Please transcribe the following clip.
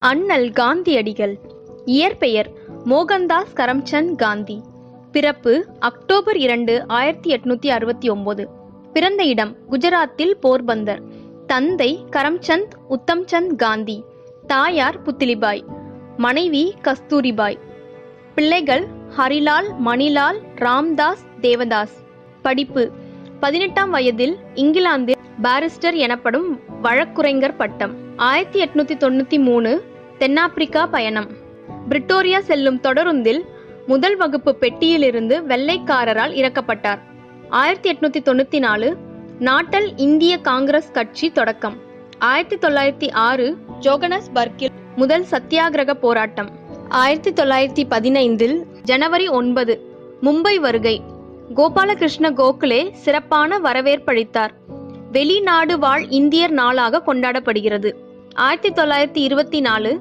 அண்ணல் காந்தியடிகள். இயற்பெயர் மோகன்தாஸ் கரம்சந்த் காந்தி. பிறப்பு அக்டோபர் இரண்டு ஆயிரத்தி எட்நூத்தி அறுபத்தி ஒன்பது பிறந்த இடம் குஜராத்தில் போர்பந்தர். தந்தை கரம்சந்த் உத்தம்சந்த் காந்தி. தாயார் புத்திலிபாய். மனைவி கஸ்தூரிபாய். பிள்ளைகள் ஹரிலால் மணிலால் ராம்தாஸ் தேவதாஸ். படிப்பு பதினெட்டாம் வயதில் இங்கிலாந்தில் பாரிஸ்டர் எனப்படும் வழக்குரைஞர் பட்டம். ஆயிரத்தி எட்நூத்தி தொண்ணூத்தி மூணு தென்னாப்பிரிக்கா பயணம். பிரிட்டோரியா செல்லும் தொடருந்தில் முதல் வகுப்பு பெட்டியிலிருந்து வெள்ளைக்காரரால் இறக்கப்பட்டார். ஆயிரத்தி எட்நூத்தி தொண்ணூத்தி நாலு நாட்டல் இந்திய காங்கிரஸ் கட்சி தொடக்கம். ஆயிரத்தி தொள்ளாயிரத்தி ஆறு ஜோகனஸ்பர்க்கில் முதல் சத்தியாகிரக போராட்டம். ஆயிரத்தி தொள்ளாயிரத்தி பதினைந்தில் ஜனவரி ஒன்பது மும்பை வருகை. கோபாலகிருஷ்ண கோகலே சிறப்பான வரவேற்பளித்தார். வெளிநாடு வாழ் இந்தியர் நாளாக கொண்டாடப்படுகிறது. ஆயிரத்தி தொள்ளாயிரத்தி இருபத்தி நாலு